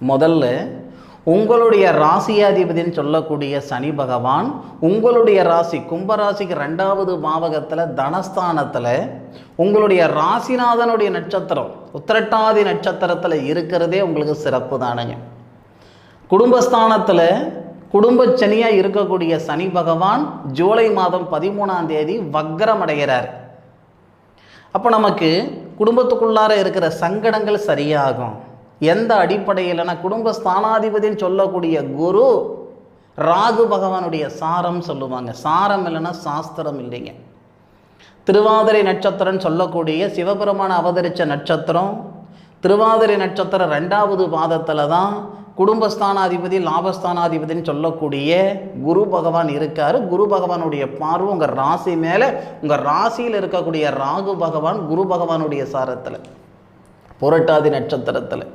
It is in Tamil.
முதல்ல உங்களுடைய ராசியாதிபதினு சொல்லக்கூடிய சனி பகவான் உங்களுடைய ராசி கும்பராசிக்கு ரெண்டாவது பாவகத்தில் தனஸ்தானத்தில் உங்களுடைய ராசிநாதனுடைய நட்சத்திரம் உத்திரட்டாதி நட்சத்திரத்தில் இருக்கிறதே உங்களுக்கு சிறப்பு தானுங்க. குடும்பஸ்தானத்தில் குடும்பச்சனியாக இருக்கக்கூடிய சனி பகவான் ஜூலை மாதம் பதிமூணாம் தேதி வக்ரம் அடைகிறார் அப்போ நமக்கு குடும்பத்துக்குள்ளார இருக்கிற சங்கடங்கள் சரியாகும். எந்த அடிப்படையில்னா குடும்ப ஸ்தானாதிபதின்னு சொல்லக்கூடிய குரு ராகு பகவானுடைய சாரம் சொல்லுவாங்க. சாரம் இல்லைன்னா சாஸ்திரம் இல்லைங்க. திருவாதிரை நட்சத்திரம்னு சொல்லக்கூடிய சிவபெருமான அவதரித்த நட்சத்திரம் திருவாதிரை நட்சத்திரம் ரெண்டாவது பாதத்தில் தான் குடும்பஸ்தானாதிபதி லாபஸ்தானாதிபதின்னு சொல்லக்கூடிய குரு பகவான் இருக்கார். குரு பகவானுடைய பார்வை உங்கள் ராசி மேலே உங்கள் ராசியில் இருக்கக்கூடிய ராகு பகவான் குரு பகவானுடைய சாரத்தில் புரட்டாதி நட்சத்திரத்தில்.